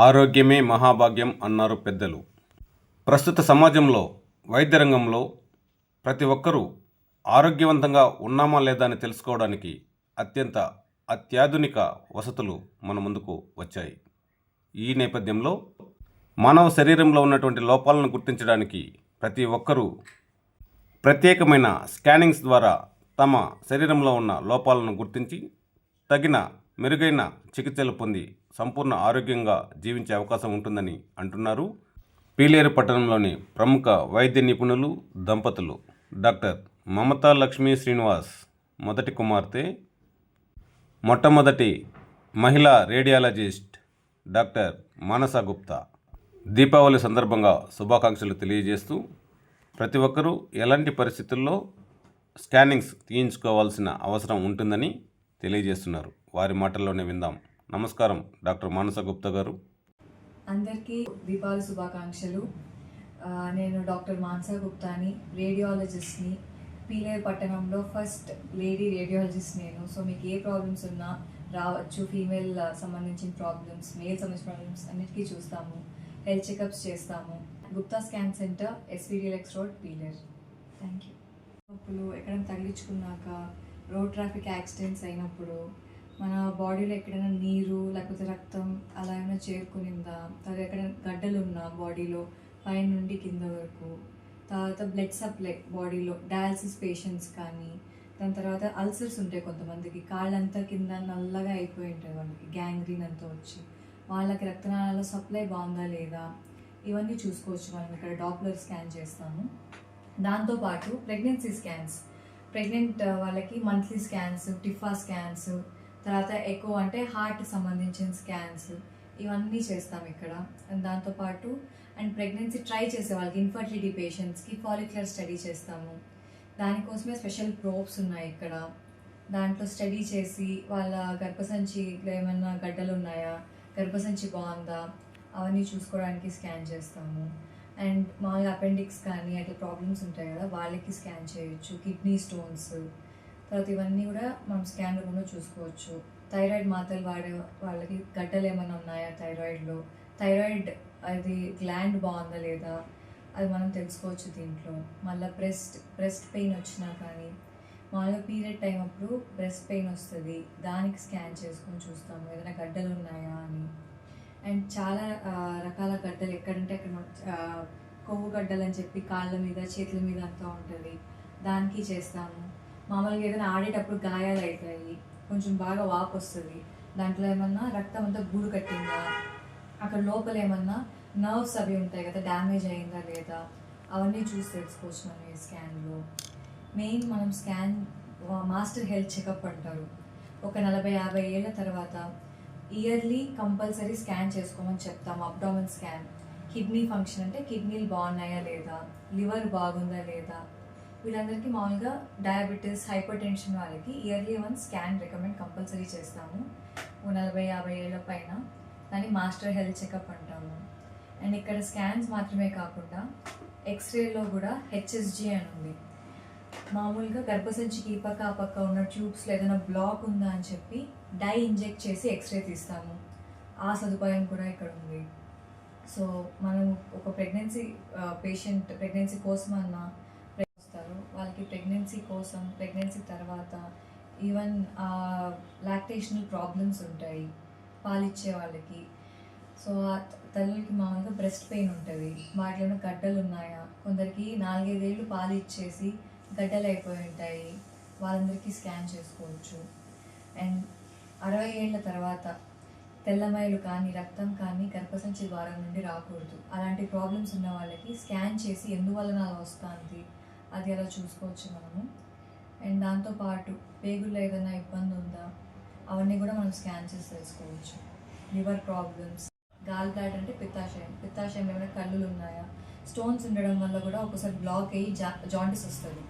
ఆరోగ్యమే మహాభాగ్యం అన్నారు పెద్దలు. ప్రస్తుత సమాజంలో వైద్య రంగంలో ప్రతి ఒక్కరూ ఆరోగ్యవంతంగా ఉన్నామా లేదా అని తెలుసుకోవడానికి అత్యంత అత్యాధునిక వసతులు మన ముందుకు వచ్చాయి. ఈ నేపథ్యంలో మానవ శరీరంలో ఉన్నటువంటి లోపాలను గుర్తించడానికి ప్రతి ఒక్కరూ ప్రత్యేకమైన స్కానింగ్స్ ద్వారా తమ శరీరంలో ఉన్న లోపాలను గుర్తించి తగిన మెరుగైన చికిత్సలు పొంది సంపూర్ణ ఆరోగ్యంగా జీవించే అవకాశం ఉంటుందని అంటున్నారు. పీలేరు పట్టణంలోని ప్రముఖ వైద్య నిపుణులు దంపతులు డాక్టర్ మమతా లక్ష్మీ శ్రీనివాస్ మొదటి కుమార్తె మొట్టమొదటి మహిళా రేడియాలజిస్ట్ డాక్టర్ మానస గుప్తా. దీపావళి సందర్భంగా శుభాకాంక్షలు తెలియజేస్తూ ప్రతి ఒక్కరూ ఎలాంటి పరిస్థితుల్లో స్కానింగ్స్ తీయించుకోవాల్సిన అవసరం ఉంటుందని తెలియజేస్తున్నారు. వారి మాటల్లోనే విందాం. నమస్కారం డాక్టర్ మానస గుప్తా గారు. అందరికీ దీపావళి శుభాకాంక్షలు. నేను డాక్టర్ మానస గుప్తాని రేడియాలజిస్ట్ని పీలేరు పట్టణంలో ఫస్ట్ లేడీ రేడియాలజిస్ట్ నేను. సో మీకు ఏ ప్రాబ్లమ్స్ ఉన్నా రావచ్చు. ఫీమేల్ సంబంధించిన ప్రాబ్లమ్స్ మేల్ సంబంధించిన ప్రాబ్లమ్స్ అన్నిటికీ చూస్తాము. హెల్త్ చెకప్స్ చేస్తాము. గుప్తా స్కాన్ సెంటర్ ఎస్పీడిఎల్ఎక్స్ రోడ్ పీలేర్. థ్యాంక్ యూ నొప్పులు ఎక్కడైనా తగిలించుకున్నాక రోడ్ ట్రాఫిక్ యాక్సిడెంట్స్ అయినప్పుడు మన బాడీలో ఎక్కడైనా నీరు లేకపోతే రక్తం అలా ఏమైనా చేరుకునిందా? తర్వాత ఎక్కడైనా గడ్డలు ఉన్నా బాడీలో పైన నుండి కింద వరకు? తర్వాత బ్లడ్ సప్లై బాడీలో డయాలసిస్ పేషెంట్స్ కానీ దాని తర్వాత అల్సర్స్ ఉంటాయి కొంతమందికి కాళ్ళంతా కింద నల్లగా అయిపోయి ఉంటాయి వాళ్ళకి గ్యాంగ్రీన్ అంతా వచ్చి. వాళ్ళకి రక్తనాళాల సప్లై బాగుందా లేదా? ఇవన్నీ చూసుకోవచ్చు. మనం ఇక్కడ డాప్లర్ స్కాన్ చేస్తాము. దాంతోపాటు ప్రెగ్నెన్సీ స్కాన్స్ ప్రెగ్నెంట్ వాళ్ళకి మంత్లీ స్కాన్స్ టిఫా స్కాన్స్ తర్వాత ఎక్కువ అంటే హార్ట్ సంబంధించిన స్కాన్స్ ఇవన్నీ చేస్తాం ఇక్కడ. అండ్ దాంతోపాటు అండ్ ప్రెగ్నెన్సీ ట్రై చేసే వాళ్ళకి ఇన్ఫర్టిలిటీ పేషెంట్స్కి ఫాలిక్యులర్ స్టడీ చేస్తాము. దానికోసమే స్పెషల్ ప్రోబ్స్ ఉన్నాయి ఇక్కడ. దాంట్లో స్టడీ చేసి వాళ్ళ గర్భసంచిలో ఏమన్నా గడ్డలు ఉన్నాయా గర్భసంచి బాగుందా అవన్నీ చూసుకోవడానికి స్కాన్ చేస్తాము. అండ్ మామూలుగా అపెండిక్స్ కానీ అట్లా ప్రాబ్లమ్స్ ఉంటాయి కదా వాళ్ళకి స్కాన్ చేయొచ్చు. కిడ్నీ స్టోన్స్ తర్వాత ఇవన్నీ కూడా మనం స్కాన్ కూడా చూసుకోవచ్చు. థైరాయిడ్ మాత్రలు వాడే వాళ్ళకి గడ్డలు ఏమైనా ఉన్నాయా థైరాయిడ్లో? థైరాయిడ్ అది గ్లాండ్ బాగుందా లేదా? అది మనం తెలుసుకోవచ్చు దీంట్లో. మళ్ళీ బ్రెస్ట్ బ్రెస్ట్ పెయిన్ వచ్చినా కానీ మామూలుగా పీరియడ్ టైం అప్పుడు బ్రెస్ట్ పెయిన్ వస్తుంది. దానికి స్కాన్ చేసుకొని చూస్తాము. ఏదైనా గడ్డలు ఉన్నాయా అని. అండ్ చాలా రకాల గడ్డలు ఎక్కడంటే అక్కడ కొవ్వు గడ్డలు అని చెప్పి కాళ్ళ మీద చేతుల మీద అంతా ఉంటుంది. దానికి చేస్తాము. మామూలుగా ఏదైనా ఆడేటప్పుడు గాయాలు అవుతాయి కొంచెం బాగా వాపు వస్తుంది దాంట్లో ఏమన్నా రక్తం అంతా గూడు కట్టిందా? అక్కడ లోపల ఏమన్నా నర్వ్స్ అవి ఉంటాయి కదా డ్యామేజ్ అయిందా లేదా? అవన్నీ చూసి తెలుసుకోవచ్చు మనం ఈ స్కాన్లో. మెయిన్ మనం స్కాన్ మాస్టర్ హెల్త్ చెకప్ అంటారు. ఒక నలభై యాభై ఏళ్ళ తర్వాత ఇయర్లీ కంపల్సరీ స్కాన్ చేసుకోమని చెప్తాం అబ్డామన్ స్కాన్. కిడ్నీ ఫంక్షన్ అంటే కిడ్నీలు బాగున్నాయా లేదా? లివర్ బాగుందా లేదా? వీళ్ళందరికీ మామూలుగా డయాబెటీస్ హైపర్ టెన్షన్ వాళ్ళకి yearly one scan recommend compulsory చేస్తాము. ఓ నలభై యాభై ఏళ్ళ పైన. దాన్ని మాస్టర్ హెల్త్ చెకప్ అంటాము. అండ్ ఇక్కడ స్కాన్స్ మాత్రమే కాకుండా ఎక్స్రేలో కూడా హెచ్ఎస్జి అని ఉంది. మామూలుగా గర్భసంచికి ఈ పక్క ఆ పక్క ఉన్న ట్యూబ్స్లో ఏదైనా బ్లాక్ ఉందా అని చెప్పి డై ఇంజెక్ట్ చేసి ఎక్స్రే తీస్తాము. ఆ సదుపాయం కూడా ఇక్కడ ఉంది. సో మనం ఒక ప్రెగ్నెన్సీ పేషెంట్ ప్రెగ్నెన్సీ కోసం అన్నా చేస్తారు. వాళ్ళకి ప్రెగ్నెన్సీ కోసం ప్రెగ్నెన్సీ తర్వాత ఈవెన్ లాక్టేషనల్ ప్రాబ్లమ్స్ ఉంటాయి పాలిచ్చే వాళ్ళకి. సో ఆ తల్లికి మామూలుగా బ్రెస్ట్ పెయిన్ ఉంటుంది. వాటిలో గడ్డలు ఉన్నాయా? కొందరికి నాలుగైదేళ్ళు పాలు ఇచ్చేసి గడ్డలు అయిపోయి ఉంటాయి. వాళ్ళందరికీ స్కాన్ చేసుకోవచ్చు. అండ్ అరవై ఏళ్ళ తర్వాత తెల్లమైలు కానీ రక్తం కానీ గర్భసంచి ద్వారం నుండి రాకూడదు. అలాంటి ప్రాబ్లమ్స్ ఉన్న వాళ్ళకి స్కాన్ చేసి ఎందువలన అలా వస్తుంది? అది అలా చూసుకోవచ్చు మనము? అండ్ దాంతోపాటు పేగుల్లో ఏదైనా ఇబ్బంది ఉందా? అవన్నీ కూడా మనం స్కాన్ చేసి తెలుసుకోవచ్చు. లివర్ ప్రాబ్లమ్స్ గాల్ బ్లాడ్ అంటే పిత్తాశయం. పిత్తాశయం ఏమైనా కళ్ళులు ఉన్నాయా? స్టోన్స్ ఉండడం వల్ల కూడా ఒకసారి బ్లాక్ అయ్యి జా జాండిస్ వస్తుంది.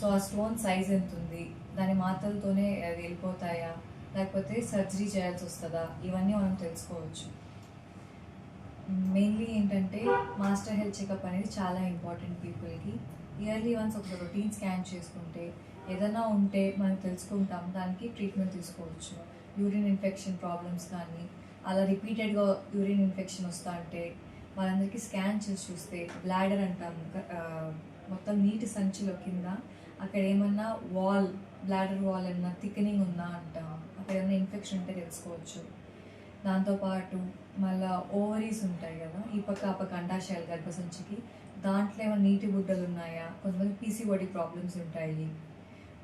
సో ఆ స్టోన్ సైజ్ ఎంత ఉంది? దాని మాత్రలతోనే అది వెళ్ళిపోతాయా? లేకపోతే సర్జరీ చేయాల్సి వస్తుందా? ఇవన్నీ మనం తెలుసుకోవచ్చు. మెయిన్లీ ఏంటంటే మాస్టర్ హెల్త్ చెకప్ అనేది చాలా ఇంపార్టెంట్ పీపుల్కి. ఇయర్లీ వన్స్ ఒక రొటీన్ స్కాన్ చేసుకుంటే ఏదైనా ఉంటే మనం తెలుసుకుంటాం దానికి ట్రీట్మెంట్ తీసుకోవచ్చు. యూరిన్ ఇన్ఫెక్షన్ ప్రాబ్లమ్స్ కానీ అలా రిపీటెడ్గా యూరిన్ ఇన్ఫెక్షన్ వస్తా ఉంటే వాళ్ళందరికీ స్కాన్ చేసి చూస్తే బ్లాడర్ అంటాము మొత్తం నీటి సంచిలో కింద అక్కడ ఏమన్నా వాల్ బ్లాడర్ వాల్ ఏమన్నా థిక్నింగ్ ఉందా అంటాము అక్కడ ఏమన్నా ఇన్ఫెక్షన్ ఉంటే తెలుసుకోవచ్చు. దాంతోపాటు మళ్ళీ ఓవరీస్ ఉంటాయి కదా ఈ పక్క ఆ పక్క అండాశయాలు గర్భసంచికి దాంట్లో ఏమైనా నీటి గుడ్డలు ఉన్నాయా? కొంతమంది పీసీఓడి ప్రాబ్లమ్స్ ఉంటాయి.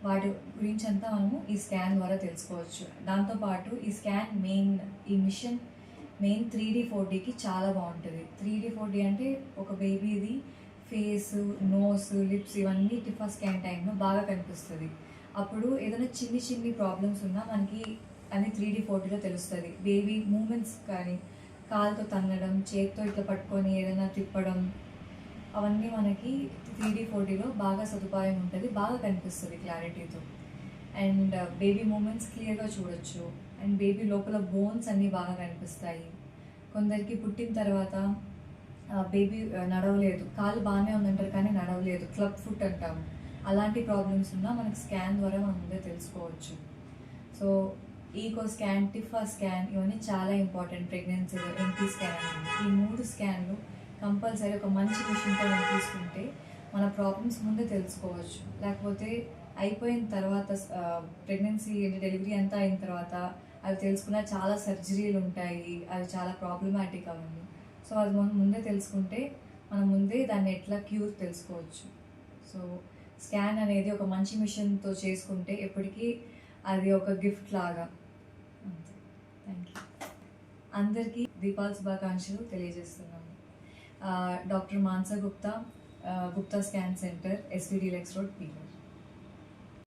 వాటి గురించి అంతా మనము ఈ స్కాన్ ద్వారా తెలుసుకోవచ్చు. దాంతోపాటు ఈ స్కాన్ మెయిన్ ఈ machine main three D four డీకి చాలా బాగుంటుంది. త్రీ డి ఫోర్ డీ అంటే ఒక బేబీది ఫేస్ నోస్ లిప్స్ ఇవన్నీ టిఫా స్కాన్ టైంలో బాగా కనిపిస్తుంది. అప్పుడు ఏదైనా చిన్ని చిన్ని ప్రాబ్లమ్స్ ఉన్నా మనకి అన్ని త్రీ డి ఫోర్టీలో తెలుస్తుంది. బేబీ మూమెంట్స్ కానీ కాలుతో తన్నడం చేతితో ఇట్లా పట్టుకొని ఏదైనా తిప్పడం అవన్నీ మనకి త్రీడీ ఫోర్టీలో బాగా సదుపాయం ఉంటుంది బాగా కనిపిస్తుంది క్లారిటీతో అండ్ బేబీ మూమెంట్స్ క్లియర్గా చూడొచ్చు. అండ్ బేబీ లోపల బోన్స్ అన్నీ బాగా కనిపిస్తాయి. కొందరికి పుట్టిన తర్వాత బేబీ uh, నడవలేదు. కాలు బాగానే ఉందంటారు కానీ నడవలేదు. క్లబ్ ఫుట్ అంటాము. అలాంటి ప్రాబ్లమ్స్ ఉన్నా మనకి స్కాన్ ద్వారా మనం ముందే తెలుసుకోవచ్చు. So echo scan TIFFA scan ఇవన్నీ చాలా ఇంపార్టెంట్ ప్రెగ్నెన్సీ ఎంపీ స్కాన్ ఈ మూడు స్కాన్లు కంపల్సరీ ఒక మంచి మిషన్తో మనం తీసుకుంటే మన ప్రాబ్లమ్స్ ముందే తెలుసుకోవచ్చు. లేకపోతే అయిపోయిన తర్వాత ప్రెగ్నెన్సీ డెలివరీ అంతా అయిన తర్వాత అవి తెలుసుకున్న చాలా సర్జరీలు ఉంటాయి. అది చాలా ప్రాబ్లమాటిక్ అవన్నీ. సో అది మనం ముందే తెలుసుకుంటే మనం ముందే దాన్ని ఎట్లా క్యూర్ తెలుసుకోవచ్చు. సో స్కాన్ అనేది ఒక మంచి మిషన్తో చేసుకుంటే ఎప్పటికీ అది ఒక గిఫ్ట్ లాగా. అంతే. థ్యాంక్ యూ అందరికీ దీపావళి శుభాకాంక్షలు తెలియజేస్తున్నాను. ఆ, డాక్టర్ మాన్సా గుప్తా ఆ, గుప్తా స్కాన్ సెంటర్ ఎస్విడి లెక్స్ రోడ్ పీ